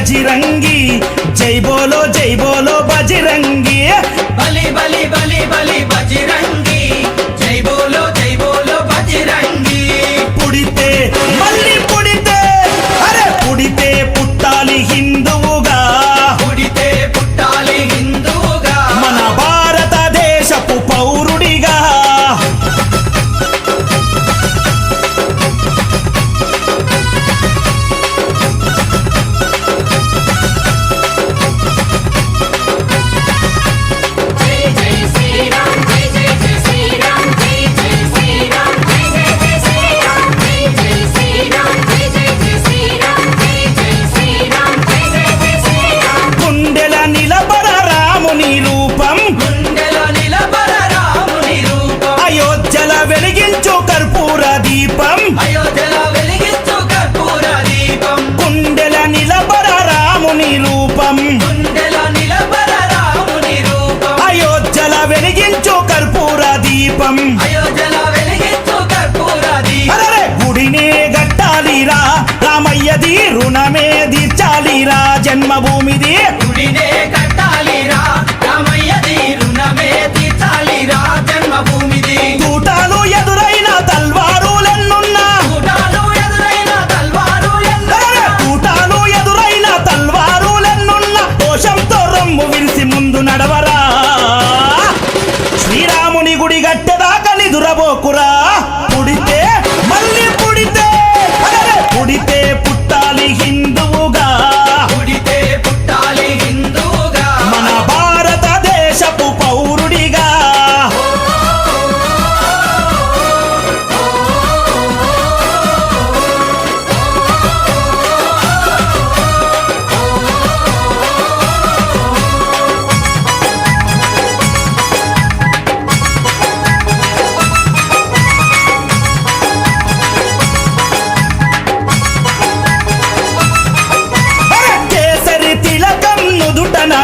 బజరంగి జై బోలో జై బోలో.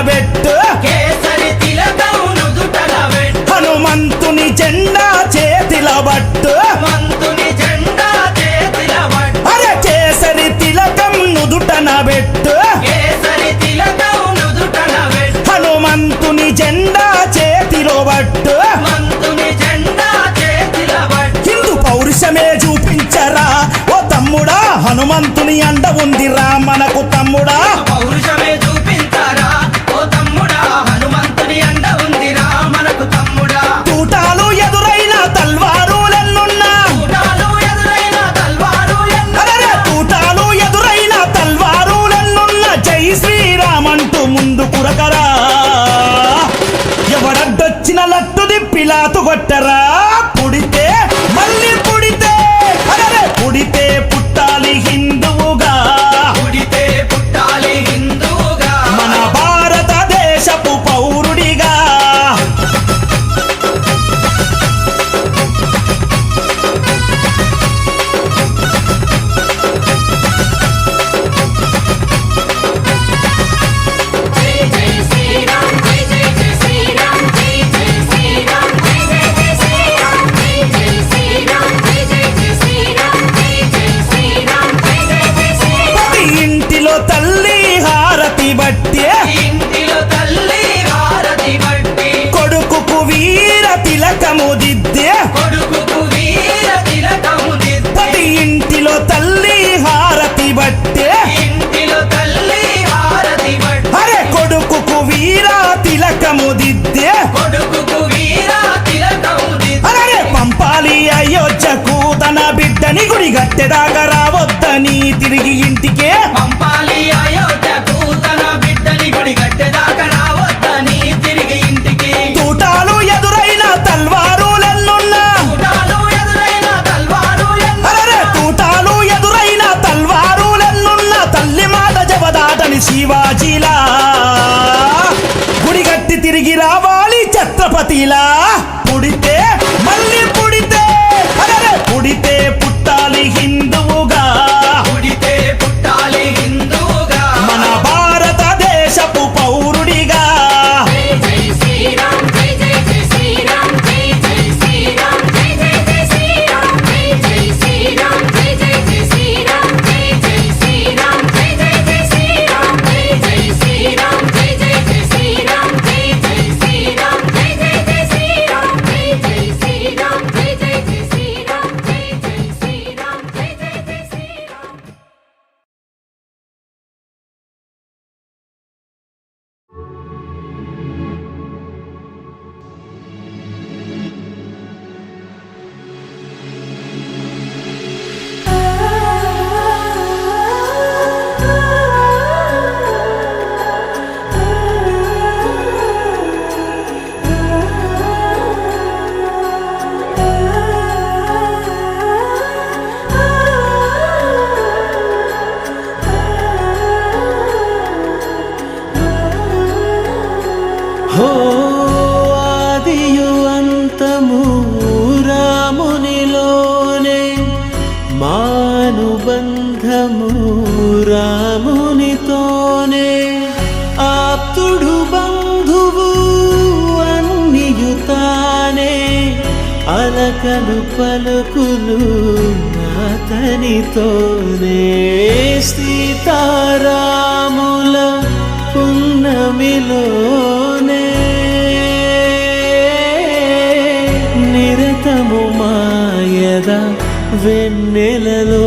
పెట్టు హనుమంతుని జెండా చేతిల బట్టు. తిలకం నుదుటన పెట్టు హనుమంతుని జెండా చేతిలో పట్టు చూపించరా? ఓ తమ్ముడా హనుమంతుని అండ ఉందిరా మనకు తమ్ముడా. పంపాలి అయోధ్యకు తన బిడ్డని గుడి గట్టెదాకా రావద్దని తిరిగి ఇంటికే. పంపాలి అయోధ్యకు తన బిడ్డని గుడి గట్టెదాకా రావద్దని తిరిగి ఇంటికి. తూటాలు ఎదురైన తల్వారు తూటాలు ఎదురైన తల్వారు లెన్నున్న తల్లి మాట జవదాటని శివాజీలా hilang. అనుబంధము రామునితోనే ఆప్తుడు బంధువు అన్నియుతానే అలకలు పలుకులు అతనితోనే సీతారాముల పున్నమిలోనే నిరతము మాయద వెన్నెలలో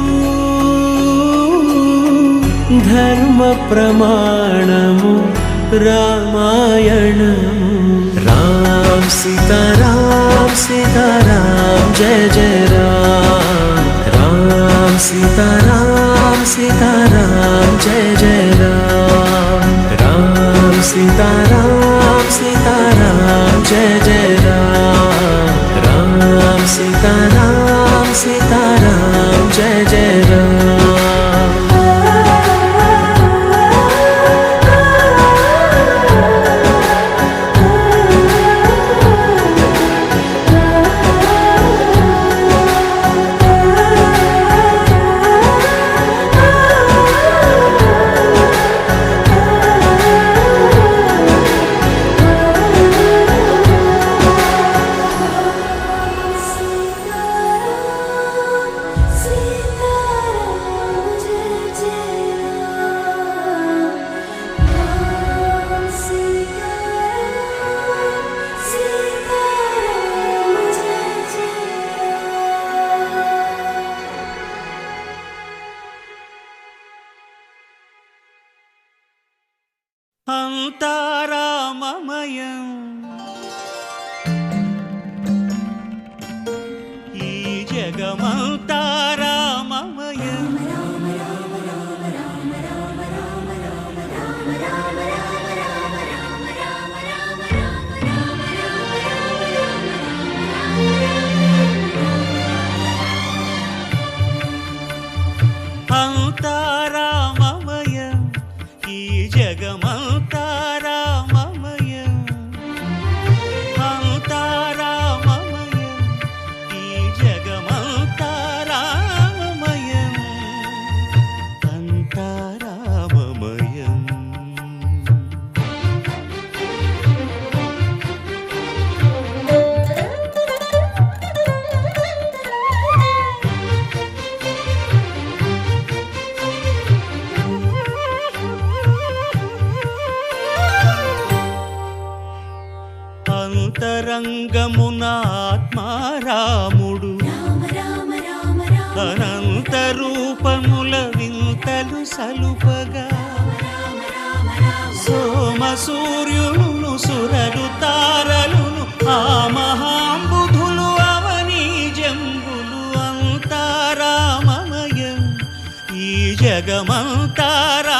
धर्म प्रमाण रामायण राम सीता राम सीता राम जय जय राम। राम सीता राम सीता राम जय जय राम। राम सीता राम सीता राम जय जय राम। राम सीता राम सीता राम जय అనంత రూపముల వింతలు సలుపగా. సోమ సూర్యులను సురలు తారలును ఆ మహాంబుధులు అవని జంబులు అంతారామమయం ఈ జగమంతారా